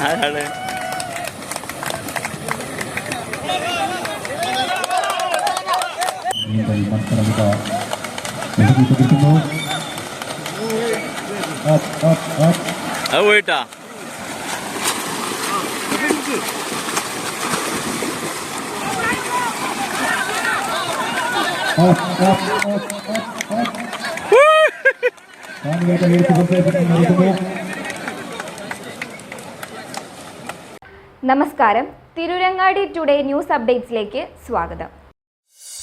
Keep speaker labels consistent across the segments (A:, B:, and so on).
A: Up
B: അത് പോയിട്ടാ.
A: Up up up up up.
C: നമസ്കാരം. തിരുരങ്ങാടി ടുഡേ ന്യൂസ് അപ്ഡേറ്റ്സിലേക്ക് സ്വാഗതം.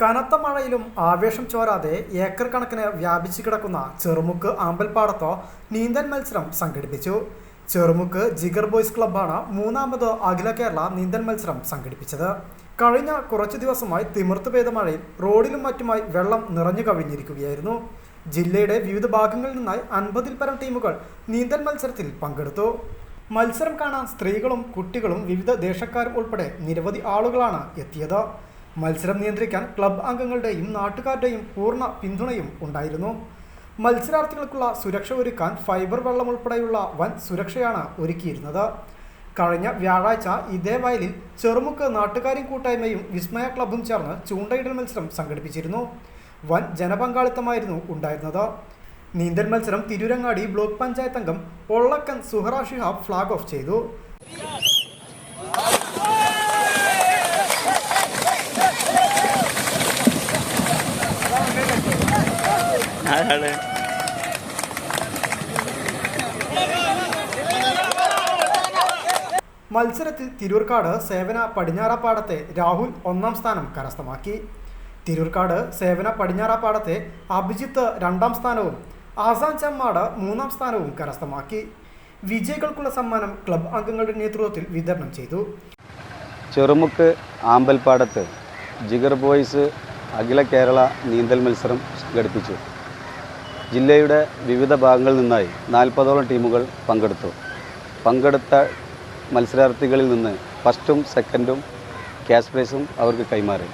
D: കനത്ത മഴയിലും ആവേശം ചോരാതെ ഏക്കർ കണക്കിന് വ്യാപിച്ചു കിടക്കുന്ന ചെറുമുക്ക് ആമ്പൽപ്പാടത്തോ നീന്തൽ മത്സരം സംഘടിപ്പിച്ചു. ചെറുമുക്ക് ജിഗർ ബോയ്സ് ക്ലബ്ബാണ് മൂന്നാമത് അഖില കേരള നീന്തൽ മത്സരം സംഘടിപ്പിച്ചത്. കഴിഞ്ഞ കുറച്ചു ദിവസമായി തിമിർത്ത് പെയ്ത മഴയിൽ റോഡിലും മറ്റുമായി വെള്ളം നിറഞ്ഞു കവിഞ്ഞിരിക്കുകയായിരുന്നു. ജില്ലയുടെ വിവിധ ഭാഗങ്ങളിൽ നിന്നായി അൻപതിൽ പരം ടീമുകൾ നീന്തൽ മത്സരത്തിൽ പങ്കെടുത്തു. മത്സരം കാണാൻ സ്ത്രീകളും കുട്ടികളും വിവിധ ദേശക്കാരും ഉൾപ്പെടെ നിരവധി ആളുകളാണ് എത്തിയത്. മത്സരം നിയന്ത്രിക്കാൻ ക്ലബ് അംഗങ്ങളുടെയും നാട്ടുകാരുടെയും പൂർണ പിന്തുണയും ഉണ്ടായിരുന്നു. മത്സരാർത്ഥികൾക്കുള്ള സുരക്ഷ ഒരുക്കാൻ ഫൈബർ വെള്ളം ഉൾപ്പെടെയുള്ള വൻ സുരക്ഷയാണ് ഒരുക്കിയിരുന്നത്. കഴിഞ്ഞ വ്യാഴാഴ്ച ഇതേ വയലിൽ ചെറുമുക്ക് നാട്ടുകാരും കൂട്ടായ്മയും വിസ്മയ ക്ലബും ചേർന്ന് ചൂണ്ടയിടൽ മത്സരം സംഘടിപ്പിച്ചിരുന്നു. വൻ ജനപങ്കാളിത്തമായിരുന്നു ഉണ്ടായിരുന്നത്. നീന്തൽ മത്സരം തിരൂരങ്ങാടി ബ്ലോക്ക് പഞ്ചായത്ത് അംഗം ഒള്ളക്കൻ സുഹറ ഷിഹാബ് ഓഫ് ചെയ്തു.
B: അതാണ്
D: മത്സരത്തിൽ തിരൂർക്കാട് സേവന പടിഞ്ഞാറപ്പാടത്തെ രാഹുൽ ഒന്നാം സ്ഥാനം കരസ്ഥമാക്കി. തിരൂർക്കാട് സേവന പടിഞ്ഞാറപ്പാടത്തെ അഭിജിത്ത് രണ്ടാം സ്ഥാനവും ആസാൻ ചമ്മാട് മൂന്നാം സ്ഥാനവും കരസ്ഥമാക്കി. വിജയികൾക്കുള്ള സമ്മാനം ക്ലബ് അംഗങ്ങളുടെ നേതൃത്വത്തിൽ വിതരണം ചെയ്തു.
E: ചെറുമുക്ക് ആമ്പൽപ്പാടത്ത് ജിഗർ ബോയ്സ് അഖില കേരള നീന്തൽ മത്സരം സംഘടിപ്പിച്ചു. ജില്ലയുടെ വിവിധ ഭാഗങ്ങളിൽ നിന്നായി നാൽപ്പതോളം ടീമുകൾ പങ്കെടുത്തു. പങ്കെടുത്ത മത്സരാർത്ഥികളിൽ നിന്ന് ഫസ്റ്റും സെക്കൻഡും ക്യാഷ് പ്രൈസും അവർക്ക് കൈമാറി.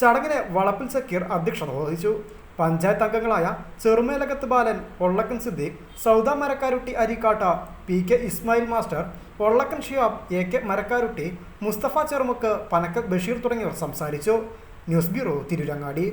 D: ചടങ്ങിന് വളപ്പിൽ സക്കീർ അധ്യക്ഷത വഹിച്ചു. പഞ്ചായത്ത് അംഗങ്ങളായ Cherumelakath Balan Pollakkan Siddique Sauda Marakkarutty Arikkatta P K Ismail master Pollakkan Shiyab A K Marakkarutty Mustafa Cherumukku Panakkath Basheer തുടങ്ങിയവർ സംസാരിച്ചു. News bureau Tirurangadi.